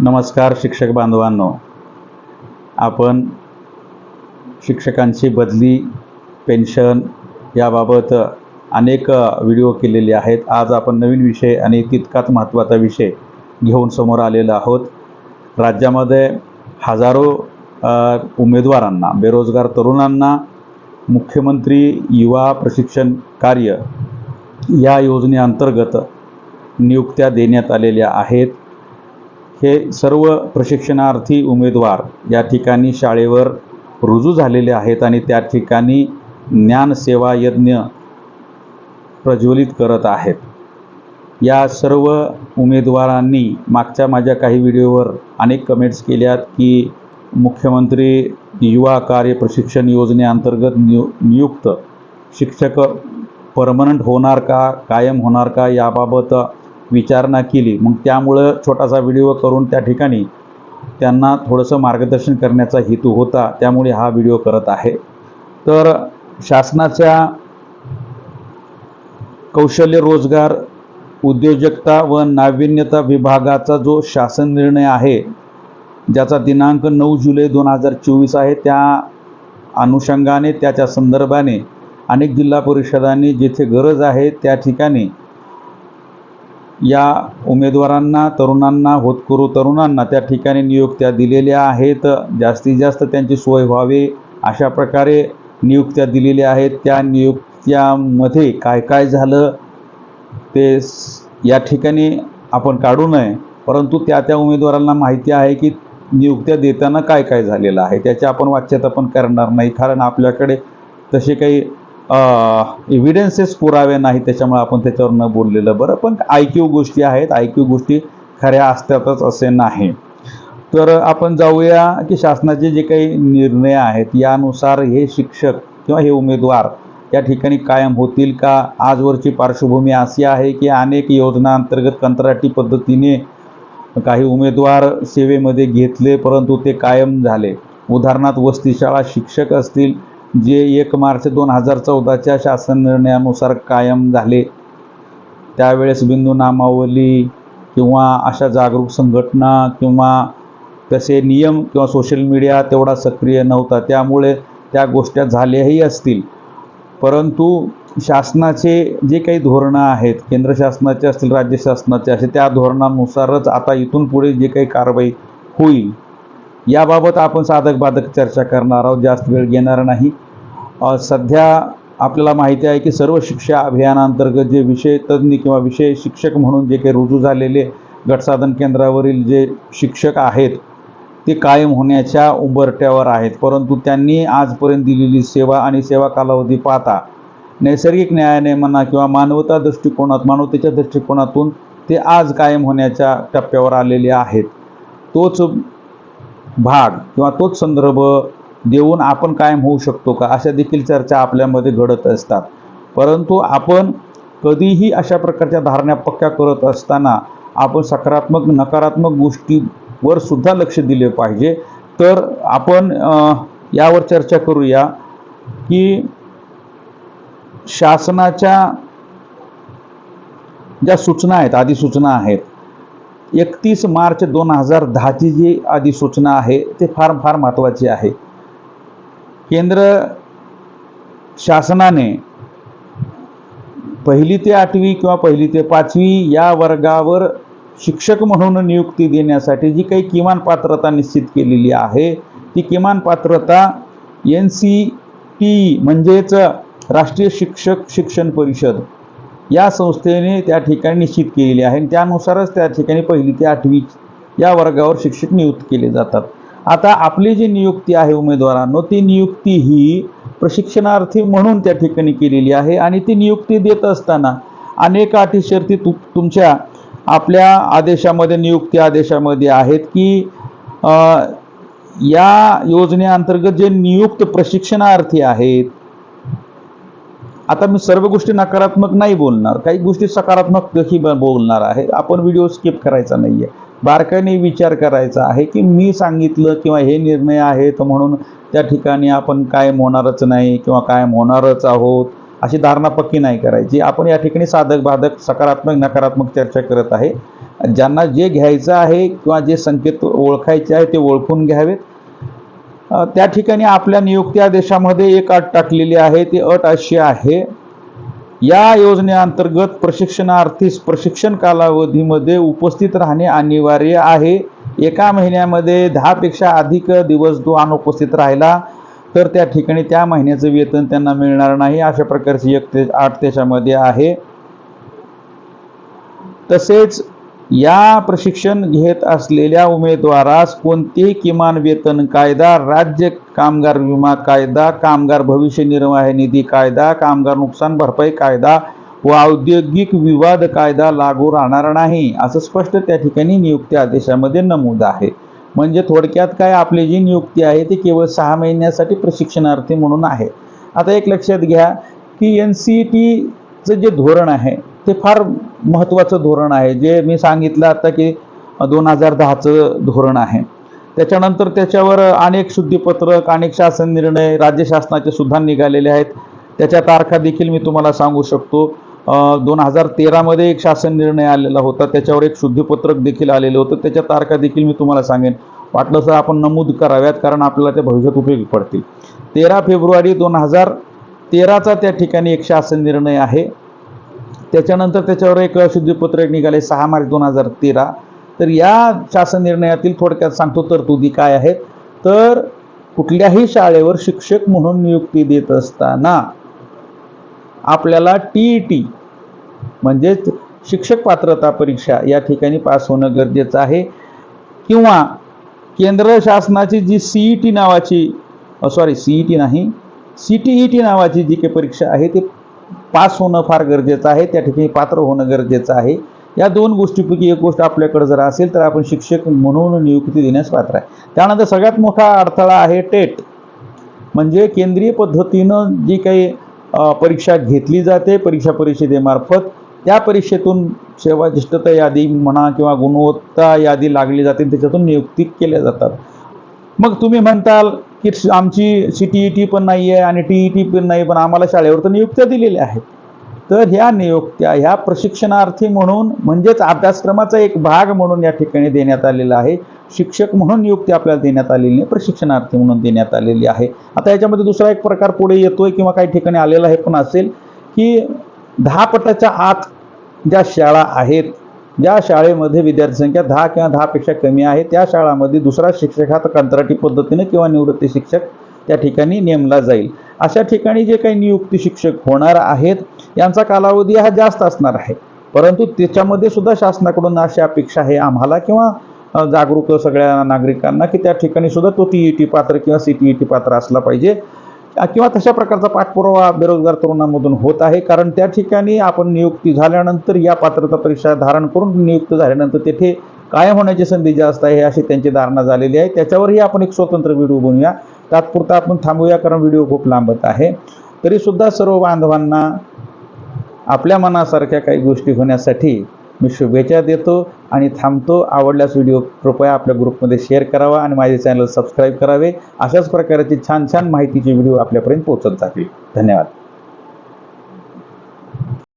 नमस्कार शिक्षक बांधवांनो. आपण शिक्षकांची बदली पेन्शन याबाबत अनेक व्हिडिओ केलेले आहेत. आज आपण नवीन विषय आणि तितकाच महत्त्वाचा विषय घेऊन समोर आलेलो आहोत. राज्यामध्ये हजारो उमेदवारांना बेरोजगार तरुणांना मुख्यमंत्री युवा प्रशिक्षण कार्य या योजनेअंतर्गत नियुक्त्या देण्यात आलेल्या आहेत. हे सर्व प्रशिक्षणार्थी उमेदवार या ठिकाणी शाळेवर रुजू झालेले आहेत आणि त्या ठिकाणी ज्ञानसेवा यज्ञ प्रज्वलित करत आहेत. या सर्व उमेदवारांनी मागच्या माझ्या काही व्हिडिओवर अनेक कमेंट्स केल्यात की मुख्यमंत्री युवा कार्य प्रशिक्षण योजनेअंतर्गत नियु नियुक्त शिक्षक परमनंट होणार का कायम होणार का याबाबत विचारणा केली. मग त्यामुळं छोटासा व्हिडिओ करून त्या ठिकाणी त्यांना थोडंसं मार्गदर्शन करण्याचा हेतू होता. त्यामुळे हा व्हिडिओ करत आहे. तर शासनाच्या कौशल्य रोजगार उद्योजकता व नाविन्यता विभागाचा जो शासन निर्णय आहे ज्याचा दिनांक नऊ जुलै दोन हजार चोवीस आहे त्या अनुषंगाने त्याच्या संदर्भाने अनेक जिल्हा परिषदांनी जिथे गरज आहे त्या ठिकाणी या उमेदवारांना तरुणांना होतकरू तरुणांना त्या ठिकाणी नियुक्त्या दिलेल्या आहेत. जास्तीत जास्त त्यांची सोय व्हावी अशा प्रकारे नियुक्त्या दिलेल्या आहेत. त्या नियुक्त्यामध्ये काय काय झालं ते या ठिकाणी आपण काढू नये. परंतु त्या त्या उमेदवारांना माहिती आहे की नियुक्त्या देताना काय काय झालेलं आहे. त्याची आपण वाच्यता पण करणार नाही. कारण आपल्याकडे तसे काही एव्हिडन्सेस पुरावे नाही त्याच्यामुळे आपण त्याच्यावर न बोललेलं बरं. पण आय क्यू गोष्टी आहेत. आय क्यू गोष्टी खऱ्या असतातच असे नाही. तर आपण जाऊया की शासनाचे जे काही निर्णय आहेत यानुसार हे शिक्षक किंवा हे उमेदवार या ठिकाणी कायम होतील का? आजवरची पार्श्वभूमी अशी आहे की अनेक योजना अंतर्गत कंत्राटी पद्धतीने काही उमेदवार सेवेमध्ये घेतले परंतु ते कायम झाले. उदाहरणार्थ वस्तीशाळा शिक्षक असतील जे एक मार्च दोन हजार चौदाच्या शासन निर्णयानुसार कायम झाले त्यावेळेस बिंदू नामावली किंवा अशा जागरूक संघटना किंवा तसे नियम किंवा सोशल मीडिया तेवढा सक्रिय नव्हता त्यामुळे त्या गोष्टी झाल्याही असतील. परंतु शासनाचे जे काही धोरणं आहेत केंद्र शासनाचे असतील राज्य शासनाचे असे त्या धोरणानुसारच आता इथून पुढे जे काही कारवाई होईल याबाबत आपण साधक बाधक चर्चा करणार आहोत जास्त वेळ घेणार नाही. सध्या आपल्याला माहिती आहे की सर्व शिक्षा अभियानांतर्गत जे विषय तज्ज्ञ किंवा विषय शिक्षक म्हणून जे काही रुजू झालेले गटसाधन केंद्रावरील जे शिक्षक आहेत ते कायम होण्याच्या उंबरट्यावर आहेत. परंतु त्यांनी आजपर्यंत दिलेली सेवा आणि सेवा कालावधी पाहता नैसर्गिक न्यायाने म्हणा किंवा मानवता दृष्टिकोनात मानवतेच्या दृष्टिकोनातून ते आज कायम होण्याच्या टप्प्यावर आलेले आहेत. तोच भाग किंवा तोच संदर्भ देऊन आपण कायम होऊ शकतो का? अशा देखील चर्चा आपल्यामध्ये घडत असतात. परंतु आपण कधीही अशा प्रकारच्या धारणा पक्क्या करत असताना आपण सकारात्मक नकारात्मक गोष्टीवर सुद्धा लक्ष दिले पाहिजे. तर आपण यावर चर्चा करूया की शासनाच्या ज्या सूचना आहेत अधिसूचना आहेत एकतीस मार्च दोन हजार दहाची जी अधिसूचना आहे ते फार फार महत्त्वाची आहे. केंद्र शासनाने पहिली ते आठवी किंवा पहिली ते पाचवी या वर्गावर शिक्षक म्हणून नियुक्ती देण्यासाठी जी काही किमान पात्रता निश्चित केलेली आहे ती किमान पात्रता एन सी टी म्हणजेच राष्ट्रीय शिक्षक शिक्षण परिषद या संस्थेने त्या ठिकाणी निश्चित केलेली आहे. आणि त्यानुसारच त्या ठिकाणी पहिली ते आठवी या वर्गावर शिक्षक नियुक्त केले जातात. आता आपली जी नियुक्ती आहे उमेदवारांनो ती नियुक्ती ही प्रशिक्षणार्थी म्हणून त्या ठिकाणी केलेली आहे आणि ती नियुक्ती देत असताना अनेक अटी शर्ती तु तुमच्या आपल्या आदेशामध्ये नियुक्ती आदेशामध्ये आहेत की या योजनेअंतर्गत जे नियुक्त प्रशिक्षणार्थी आहेत आता मी सर्व गोष्टी नकारात्मक नाही बोलणार काही गोष्टी सकारात्मक ही बोलणार आहे आपण व्हिडिओ स्किप करायचा नाही आहे बारकाईने विचार करायचा आहे की मी सांगितलं किंवा हे निर्णय आहेत म्हणून त्या ठिकाणी आपण कायम होणारच नाही किंवा कायम होणारच आहोत अशी धारणा पक्की नाही करायची. आपण या ठिकाणी साधक बाधक सकारात्मक नकारात्मक चर्चा करत आहे. ज्यांना जे घ्यायचं आहे किंवा जे संकेत ओळखायचे आहे ते ओळखून घ्यावेत. त्या ठिकाणी आपल्या नियुक्ती आदेशामध्ये एक अट टाकलेली आहे ती अट अशी आहे या योजनेअंतर्गत प्रशिक्षणार्थीस प्रशिक्षण कालावधीमध्ये उपस्थित राहणे अनिवार्य आहे. एका महिन्यामध्ये दहापेक्षा अधिक दिवस जो अनुपस्थित राहिला तर त्या ठिकाणी त्या महिन्याचं वेतन त्यांना मिळणार नाही अशा प्रकारची एक ते आठ त्याच्यामध्ये आहे. तसेच या प्रशिक्षण घेत असलेल्या उमेदवारास कोणतेही किमान वेतन कायदा राज्य कामगार विमा कायदा कामगार भविष्य निर्वाह निधी कायदा कामगार नुकसान भरपाई कायदा व औद्योगिक विवाद कायदा लागू राहणार नाही असं स्पष्ट त्या ठिकाणी नियुक्ती आदेशामध्ये नमूद आहे. म्हणजे थोडक्यात काय आपली जी नियुक्ती आहे ती केवळ सहा महिन्यासाठी प्रशिक्षणार्थी म्हणून आहे. आता एक लक्षात घ्या की एन सी टीचं जे धोरण आहे ते फार महत्त्वाचं धोरण आहे. जे मी सांगितलं आता की दोन हजार दहाचं धोरण आहे. त्याच्यानंतर त्याच्यावर अनेक शुद्धीपत्रक अनेक शासन निर्णय राज्य शासनाचे सुद्धा निघालेले आहेत. त्याच्या तारखा देखील मी तुम्हाला सांगू शकतो. दोन हजार तेरामध्ये एक शासन निर्णय आलेला होता. त्याच्यावर एक शुद्धीपत्रक देखील आलेलं होतं. त्याच्या तारखा देखील मी तुम्हाला सांगेन. वाटलं तर आपण नमूद कराव्यात कारण आपल्याला ते भविष्यात उपयोगी पडतील. तेरा फेब्रुवारी दोन हजार तेराचा त्या ठिकाणी एक शासन निर्णय आहे. त्याच्यानंतर त्याच्यावर एक शुद्धीपत्रक निघाले सहा मार्च दोन हजार तेरा. तर या शासन निर्णयातील थोडक्यात सांगतो तरतुदी काय आहेत. तर कुठल्याही शाळेवर शिक्षक म्हणून नियुक्ती देत असताना आपल्याला टी ई टी म्हणजेच शिक्षक पात्रता परीक्षा या ठिकाणी पास होणं गरजेचं आहे. किंवा केंद्र शासनाची जी सी ई टी नावाची सॉरी सी ई टी नाही सी टी ई टी नावाची जी काही परीक्षा आहे ती पास होणं फार गरजेचं आहे त्या ठिकाणी पात्र होणं गरजेचं आहे. या दोन गोष्टीपैकी एक गोष्ट आपल्याकडे जर असेल तर आपण शिक्षक म्हणून नियुक्ती देण्यास पात्र आहे. त्यानंतर सगळ्यात मोठा अडथळा आहे टेट. म्हणजे केंद्रीय पद्धतीनं जी काही परीक्षा घेतली जाते परीक्षा परिषदेमार्फत त्या परीक्षेतून सेवा ज्येष्ठता यादी म्हणा किंवा गुणवत्ता यादी लागली जाते त्याच्यातून नियुक्ती केल्या जातात. मग तुम्ही म्हणताल की आमची सी टी ई टी पण नाही आहे आणि टी ई टी पण नाही पण आम्हाला शाळेवर तर नियुक्त्या दिलेल्या आहेत. तर ह्या नियुक्त्या ह्या प्रशिक्षणार्थी म्हणून म्हणजेच अभ्यासक्रमाचा एक भाग म्हणून या ठिकाणी देण्यात आलेला आहे. शिक्षक म्हणून नियुक्ती आपल्याला देण्यात आलेली नाही प्रशिक्षणार्थी म्हणून देण्यात आलेली आहे. आता याच्यामध्ये दुसरा एक प्रकार पुढे येतोय किंवा काही ठिकाणी आलेला हे पण असेल की दहा पटाच्या आत ज्या शाळा आहेत ज्या शाळेमध्ये विद्यार्थी संख्या दहा किंवा दहापेक्षा कमी आहे त्या शाळामध्ये दुसरा शिक्षक हा कंत्राटी पद्धतीने किंवा निवृत्ती शिक्षक त्या ठिकाणी नेमला जाईल. अशा ठिकाणी जे काही नियुक्ती शिक्षक होणार आहेत यांचा कालावधी हा जास्त असणार आहे. परंतु त्याच्यामध्ये सुद्धा शासनाकडून अशी अपेक्षा आहे आम्हाला किंवा जागरूक सगळ्या नागरिकांना की त्या ठिकाणी सुद्धा तो टी ई टी पात्र किंवा सी टी ई टी पात्र असला पाहिजे. किंवा तशा प्रकारचा पाठपुरावा बेरोजगार तरुणांमधून होत आहे. कारण त्या ठिकाणी आपण नियुक्ती झाल्यानंतर या पात्रता परीक्षा धारण करून नियुक्त झाल्यानंतर तेथे कायम होण्याची संधी जास्त आहे अशी त्यांची धारणा झालेली आहे. त्याच्यावरही आपण एक स्वतंत्र व्हिडिओ बनवूया. तात्पुरता आपण थांबूया कारण व्हिडिओ खूप लांबत आहे. तरीसुद्धा सर्व बांधवांना आपल्या मनासारख्या काही गोष्टी होण्यासाठी मी शुभेच्छा देतो आणि थांबतो. आवडल्यास व्हिडिओ कृपया आपल्या ग्रुपमध्ये शेअर करावा आणि माझे चॅनल सबस्क्राईब करावे. अशाच प्रकारची छान छान माहितीचे व्हिडिओ आपल्यापर्यंत पोहोचत जातील. धन्यवाद.